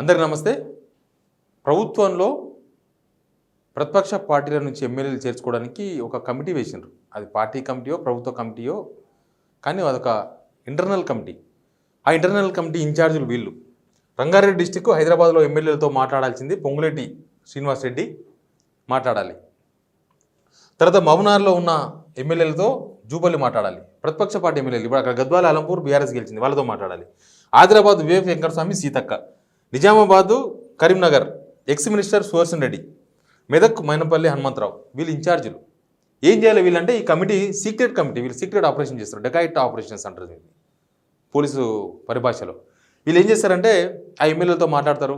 అందరికి నమస్తే. ప్రభుత్వంలో ప్రతిపక్ష పార్టీల నుంచి ఎమ్మెల్యేలు చేర్చుకోవడానికి ఒక కమిటీ వేసిండ్రు. అది పార్టీ కమిటీయో ప్రభుత్వ కమిటీయో కానీ అదొక ఇంటర్నల్ కమిటీ. ఆ ఇంటర్నల్ కమిటీ ఇన్ఛార్జీలు వీళ్ళు. రంగారెడ్డి డిస్టిక్ హైదరాబాద్లో ఎమ్మెల్యేలతో మాట్లాడాల్సింది పొంగులేటి శ్రీనివాస్ రెడ్డి మాట్లాడాలి. తర్వాత మౌనార్లో ఉన్న ఎమ్మెల్యేలతో జూపల్లి మాట్లాడాలి. ప్రతిపక్ష పార్టీ ఎమ్మెల్యేలు. ఇప్పుడు అక్కడ గద్వాల అలంపూర్ బీఆర్ఎస్ గెలిచింది. వాళ్ళతో మాట్లాడాలి. ఆదిలాబాద్ వివేక్ వెంకటస్వామి సీతక్క. నిజామాబాదు కరీంనగర్ ఎక్స్ మినిస్టర్ సువర్సన్ రెడ్డి మెదక్ మైనపల్లి హనుమంతరావు వీళ్ళు ఇన్ఛార్జీలు. ఏం చేయాలి వీళ్ళంటే ఈ కమిటీ సీక్రెట్ కమిటీ వీళ్ళు సీక్రెట్ ఆపరేషన్ చేస్తారు డెకాయిట్ ఆపరేషన్స్ అంటారు దీన్ని పోలీసు పరిభాషలో. వీళ్ళు ఏం చేస్తారంటే ఆ ఎమ్మెల్యేలతో మాట్లాడతారు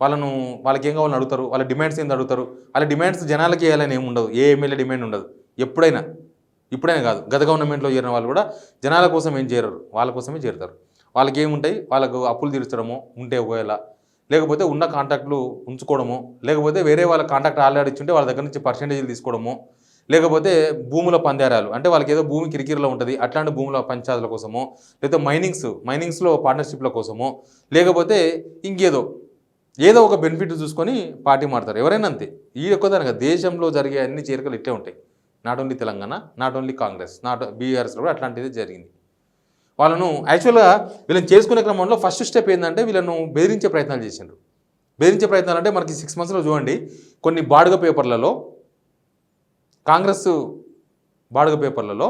వాళ్ళను వాళ్ళకి ఏం కావాలని అడుగుతారు వాళ్ళ డిమాండ్స్ ఏంది అడుగుతారు వాళ్ళ డిమాండ్స్ జనాలకి వేయాలని ఏమి ఉండదు ఏ ఎమ్మెల్యే డిమాండ్ ఉండదు. ఎప్పుడైనా ఇప్పుడైనా కాదు గత గవర్నమెంట్లో చేరిన వాళ్ళు కూడా జనాల కోసం ఏం చేరరు వాళ్ళ కోసమే చేరుతారు. వాళ్ళకి ఏముంటాయి వాళ్ళకు అప్పులు తీర్చడము ఉంటే ఒకవేళ. లేకపోతే ఉన్న కాంటాక్ట్లు ఉంచుకోవడము. లేకపోతే వేరే వాళ్ళ కాంటాక్ట్ ఆల్రెడీ ఇచ్చుంటే వాళ్ళ దగ్గర నుంచి పర్సంటేజీలు తీసుకోవడము. లేకపోతే భూముల పందేరాలు. అంటే వాళ్ళకి ఏదో భూమి కిరికిరిలో ఉంటుంది. అట్లాంటి భూముల పంచాయతీల కోసమో లేకపోతే మైనింగ్స్ మైనింగ్స్లో పార్ట్నర్షిప్ల కోసము లేకపోతే ఇంకేదో ఏదో ఒక బెనిఫిట్ చూసుకొని పార్టీ మారుతారు. ఎవరైనా అంతే. ఈ ఒక్కదానిగా దేశంలో జరిగే అన్ని చేరికలు ఇట్టే ఉంటాయి. Not only Telangana not only Congress not బీఆర్ఎస్లో కూడా అట్లాంటిదే జరిగింది. వాళ్ళను యాక్చువల్గా వీళ్ళని చేసుకునే క్రమంలో ఫస్ట్ స్టెప్ ఏంటంటే వీళ్ళను బెదిరించే ప్రయత్నాలు చేసిండ్రు. బెదిరించే ప్రయత్నాలు అంటే మనకి సిక్స్ మంత్స్లో చూడండి కొన్ని బాడుగ పేపర్లలో కాంగ్రెస్ బాడుగ పేపర్లలో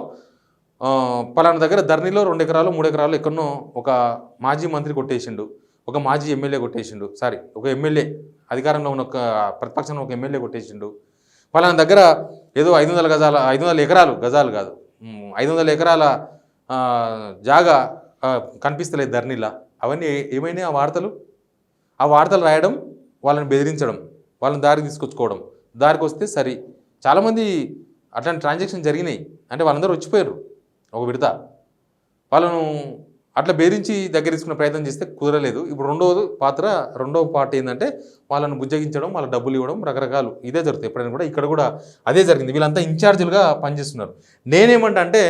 పలానా దగ్గర ధరణిలో రెండు ఎకరాలు మూడు ఎకరాలు ఎక్కడో ఒక మాజీ మంత్రి కొట్టేసిండు ఒక మాజీ ఎమ్మెల్యే కొట్టేసిండు సారీ ఒక ఎమ్మెల్యే అధికారంలో ఉన్న ఒక ప్రతిపక్షంలో ఒక ఎమ్మెల్యే కొట్టేసిండు. పలానా దగ్గర ఏదో ఐదు వందల గజాల ఐదు వందల ఎకరాలు గజాలు కాదు ఐదు వందల ఎకరాల జాగా కనిపిస్తలేదు ధర్నీలా. అవన్నీ ఏమైనాయి ఆ వార్తలు? ఆ వార్తలు రాయడం వాళ్ళని బెదిరించడం వాళ్ళని దారికి తీసుకొచ్చుకోవడం. దారికి వస్తే సరి. చాలామంది అట్లాంటి ట్రాన్సాక్షన్ జరిగినాయి. అంటే వాళ్ళందరూ వచ్చిపోయారు ఒక విడత. వాళ్ళను అట్లా బెదిరించి దగ్గర తీసుకునే ప్రయత్నం చేస్తే కుదరలేదు. ఇప్పుడు రెండవ పాత్ర రెండవ పార్ట్ ఏంటంటే వాళ్ళను బుజ్జగించడం వాళ్ళ డబ్బులు ఇవ్వడం రకరకాలు. ఇదే జరుగుతుంది ఎప్పుడైనా కూడా ఇక్కడ కూడా అదే జరిగింది. వీళ్ళంతా ఇన్ఛార్జీలుగా పనిచేస్తున్నారు. నేనేమంటే అంటే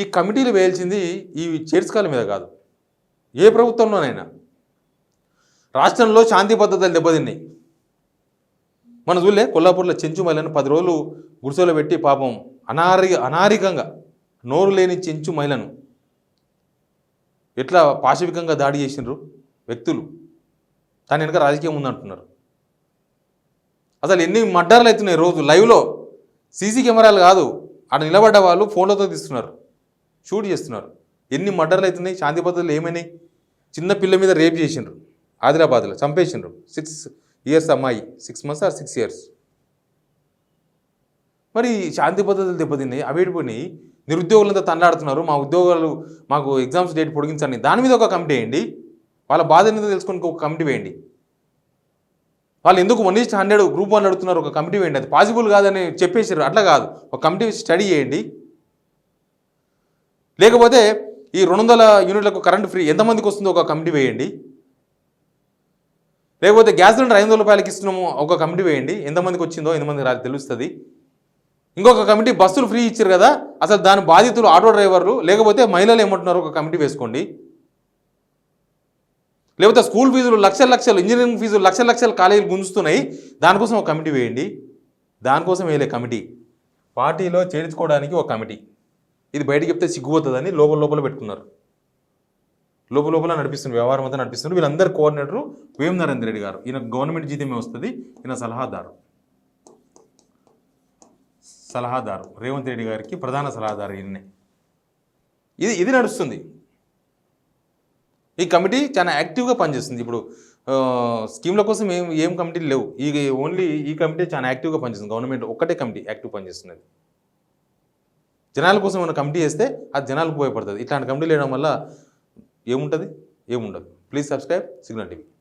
ఈ కమిటీలు వేయాల్సింది ఈ చేర్చుకాల మీద కాదు. ఏ ప్రభుత్వంలోనైనా. రాష్ట్రంలో శాంతి భద్రతలు దెబ్బతిన్నాయి. మన చూడలే కొల్లాపూర్లో చెంచు పది రోజులు గుడిసెలో పెట్టి పాపం అనారి అనారికంగా నోరు లేని చెంచు మహిళను ఎట్లా పాశవికంగా దాడి చేసినారు వ్యక్తులు? దాని వెనుక రాజకీయం ఉందంటున్నారు. అసలు ఎన్ని మడ్డార్లు అవుతున్నాయి రోజు లైవ్లో. సీసీ కెమెరాలు కాదు. అక్కడ నిలబడ్డ వాళ్ళు ఫోన్లతో తీస్తున్నారు. షూట్ చేస్తున్నారు. ఎన్ని మర్డర్లు అవుతున్నాయి శాంతి భద్రతలు ఏమైనాయి? చిన్న పిల్ల మీద రేప్ చేసిండ్రు ఆదిలాబాద్లో చంపేసిండ్రు. సిక్స్ ఇయర్స్ అమ్మాయి six months or six years మరి శాంతి భద్రతలు దెబ్బతిన్నాయి అవేడిపోయినాయి నిరుద్యోగులంతా తండాడుతున్నారు మా ఉద్యోగాలు మాకు ఎగ్జామ్స్ డేట్ పొడిగించండి. దాని మీద ఒక కమిటీ వేయండి. వాళ్ళ బాధ మీద తెలుసుకొని ఒక కమిటీ వేయండి. వాళ్ళు ఎందుకు వన్ హండ్రెడ్ గ్రూప్ వన్ అడుగుతున్నారు ఒక కమిటీ వేయండి. అది పాసిబుల్ కాదని చెప్పేసారు అట్లా కాదు. ఒక కమిటీ స్టడీ చేయండి. లేకపోతే ఈ రెండు వందల యూనిట్లకు కరెంట్ ఫ్రీ ఎంతమందికి వస్తుందో ఒక కమిటీ వేయండి. లేకపోతే గ్యాస్ సిలిండర్ ఐదు వందల రూపాయలకి ఇస్తున్నాము ఒక కమిటీ వేయండి. ఎంతమందికి వచ్చిందో ఎంతమందికి రాదు తెలుస్తుంది. ఇంకొక కమిటీ బస్సులు ఫ్రీ ఇచ్చారు కదా అసలు దాని బాధితులు ఆటో డ్రైవర్లు లేకపోతే మహిళలు ఏమంటున్నారు ఒక కమిటీ వేసుకోండి. లేకపోతే స్కూల్ ఫీజులు లక్షల లక్షలు ఇంజనీరింగ్ ఫీజులు లక్షల లక్షలు కాలేజీలు గుంజుతున్నాయి దానికోసం ఒక కమిటీ వేయండి. దానికోసం వేయలే కమిటీ. పార్టీలో చేర్చుకోవడానికి ఒక కమిటీ. ఇది బయటకు చెప్తే సిగ్గుపోతుందని లోపల లోపల పెట్టుకున్నారు. లోపల లోపల నడిపిస్తుంది వ్యవహారం అంతా నడిపిస్తున్నారు. వీళ్ళందరి కోఆర్డినేటరు వేం నరేంద్ర రెడ్డి గారు. ఈయన గవర్నమెంట్ జీతమే వస్తుంది ఈయన సలహాదారు. సలహాదారు. రేవంత్ రెడ్డి గారికి ప్రధాన సలహాదారు ఈయన్నే. ఇది ఇది నడుస్తుంది. ఈ కమిటీ చాలా యాక్టివ్గా పనిచేస్తుంది. ఇప్పుడు స్కీమ్ల కోసం ఏం ఏం కమిటీలు లేవు. ఈ ఓన్లీ ఈ కమిటీ చాలా యాక్టివ్గా పనిచేస్తుంది. గవర్నమెంట్ ఒక్కటే కమిటీ యాక్టివ్ పనిచేస్తున్నది. జనాల కోసం ఏమైనా కమిటీ వేస్తే అది జనాలకు ఉపయోగపడుతుంది. ఇట్లాంటి కమిటీ వేయడం వల్ల ఏముంటుంది? ఏముండదు. Please subscribe signal TV